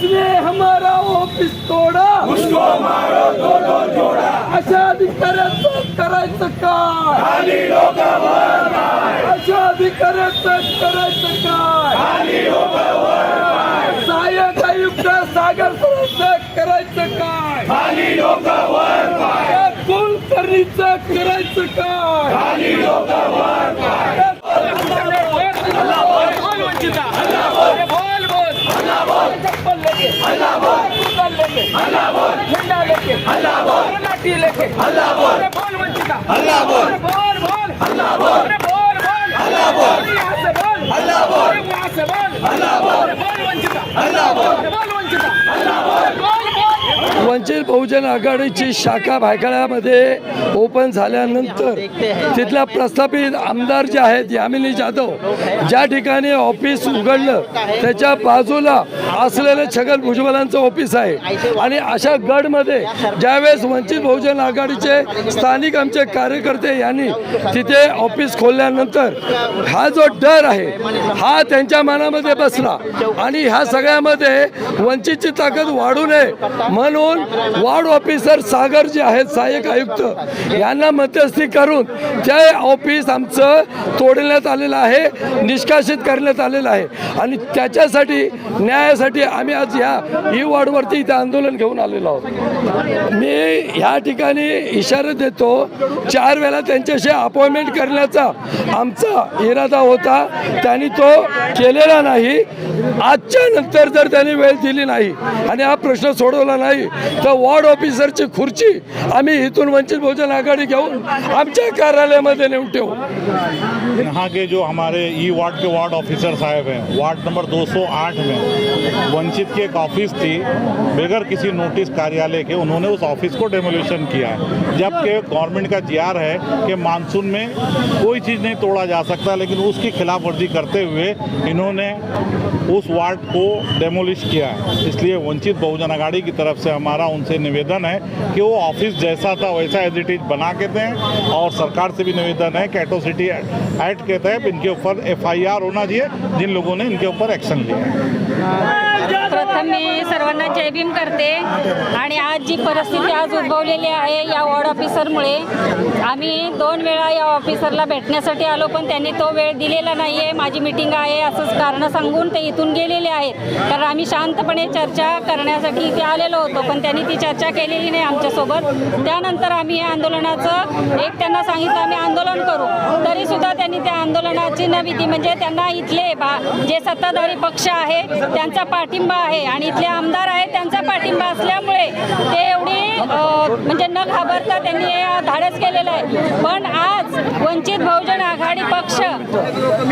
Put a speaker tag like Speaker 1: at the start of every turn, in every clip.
Speaker 1: जिसने हमारा ऑफिस तोडा। उसको मारो दो दो जोडा। अशा करे तो का खाली डोकावर पाय अशा अधिकाऱ्याचं करायचं काय सागर सरांचं करायचं काय खाली डोकावर लाठी लेके। अरे बोल वंचिता अरे बोल बोल। बोल बोल। अरे यहाँ से बोल। अरे वहाँ से बोल। अरे बोल वंचिता बोल वंचिता बोल बोल। वंचित बहुजन आघाडीची शाखा भायखळ्यामध्ये ओपन झाल्यानंतर तिथल्या प्रस्थापित आमदार जे आहेत यामिनी जाधव ज्या ठिकाणी ऑफिस उघडलं त्याच्या बाजूला असलेलं छगन भुजबलांचं ऑफिस आहे. आणि अशा गडमध्ये ज्यावेळेस वंचित बहुजन आघाडीचे स्थानिक आमचे कार्यकर्ते यांनी तिथे ऑफिस खोलल्यानंतर हा जो डर आहे हा त्यांच्या मनामध्ये बसला. आणि ह्या सगळ्यामध्ये वंचितची ताकद वाढू नये म्हणून वार्ड ऑफिसर सागर जे आहेत सहाय्यक आयुक्त यांना मध्यस्थी करून ते ऑफिस आमचं तोडण्यात आलेलं आहे निष्कासित करण्यात आलेलं आहे. आणि त्याच्यासाठी न्यायासाठी आम्ही आज ह्या ई वॉर्डवरती इथे आंदोलन घेऊन आलेलो आहोत. मी ह्या ठिकाणी इशारा देतो चार वेळा त्यांच्याशी अपॉइंटमेंट करण्याचा आमचा इरादा होता. त्यांनी तो केलेला नाही. आजच्या नंतर जर त्यांनी वेळ दिली नाही आणि हा प्रश्न सोडवला नाही तर वॉर्ड ऑफिसरची खुर्ची आम्ही इथून वंचित बहुजन आघाडी घेऊन आमच्या कार्यालयामध्ये नेऊन
Speaker 2: यहाँ के जो हमारे ई वार्ड के वार्ड ऑफिसर साहब हैं वार्ड नंबर 208 में वंचित की एक ऑफ़िस थी, बगैर किसी नोटिस कार्यालय के उन्होंने उस ऑफ़िस को डेमोलिशन किया है। जबकि गवर्नमेंट का जीआर है कि मानसून में कोई चीज़ नहीं तोड़ा जा सकता, लेकिन उसकी खिलाफ वर्जी करते हुए इन्होंने उस वार्ड को डेमोलिश किया है। इसलिए वंचित बहुजन आघाड़ी की तरफ़ से हमारा उनसे निवेदन है कि वो ऑफ़िस जैसा था, वैसा एज इट इज बना के दें और सरकार से भी निवेदन है कि सिटी एक्ट के तहत इनके ऊपर एफआईआर होना चाहिए जिन लोगों ने इनके ऊपर एक्शन लिया है।
Speaker 3: सर्वांना जय भीम करते. आणि आज जी परिस्थिती आज उद्भवलेली आहे या वॉर्ड ऑफिसरमुळे आम्ही दोन वेळा या ऑफिसरला भेटण्यासाठी आलो पण त्यांनी तो वेळ दिलेला नाही आहे माझी मिटिंग आहे असंच कारणं सांगून ते इथून गेलेले आहेत. कारण आम्ही शांतपणे चर्चा करण्यासाठी इथे आलेलो होतो पण त्यांनी ती चर्चा केलेली नाही आमच्यासोबत. त्यानंतर आम्ही या आंदोलनाचं एक त्यांना सांगितलं आम्ही आंदोलन करू. तरीसुद्धा त्यांनी त्या आंदोलनाची न भीती म्हणजे त्यांना इथले बा जे सत्ताधारी पक्ष आहे त्यांचा पाठिंबा आहे. आणि इथले आमदार त्यांचा पाठिंबा असल्यामुळे ते एवढी म्हणजे न घाबरता त्यांनी धाडस केलेलं आहे. पण आज वंचित बहुजन आघाडी पक्ष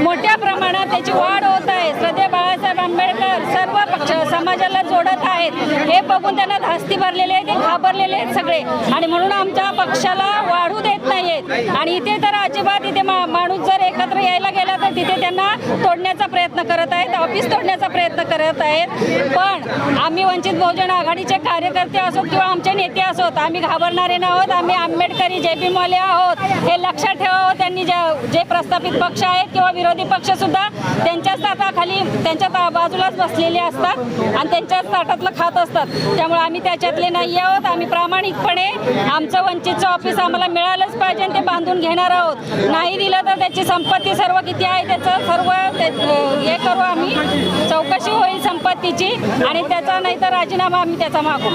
Speaker 3: मोठ्या प्रमाणात त्याची वाढ होत आहे. श्रद्धे बाळासाहेब आंबेडकर सर्व पक्ष समाजाला जोडत आहेत. हे बघून त्यांना धास्ती भरलेले आहेत ते घाबरलेले आहेत सगळे. आणि म्हणून आमच्या पक्षाला वाढू देत नाहीयेत. आणि इथे तर अजिबात इथे मा- माणूस जर एकत्र यायला गेला तर तिथे त्यांना तोडण्याचा प्रयत्न करत आहेत ऑफिस तोडण्याचा प्रयत्न करत आहेत. पण आम्ही वंचित बहुजन आघाडीचे कार्यकर्ते असोत किंवा आमचे नेते असोत आम्ही घाबरणारे नाहोत आम्ही आंबेडकरी जे पी मॉले आहोत. हे लक्षात ठेवावं त्यांनी ज्या जे प्रस्थापित पक्ष आहेत किंवा विरोधी पक्ष सुद्धा त्यांच्याच ताटाखाली त्यांच्या ता- बाजूलाच बसलेले असतात आणि त्यांच्याच ताटातलं खात असतात. त्यामुळे आम्ही त्याच्यातले नाही आहोत. आम्ही प्रामाणिकपणे आमचं वंचितचं ऑफिस आम्हाला मिळालंच पाहिजे आणि ते बांधून घेणार आहोत. नाही दिलं तर त्याची संपत्ती सर्व किती आहे त्याचं सर्व हे करू आम्ही. चौकशी होईल संपत्तीची आणि त्याचा नाही तर राजीनामा आम्ही त्याचा मागू.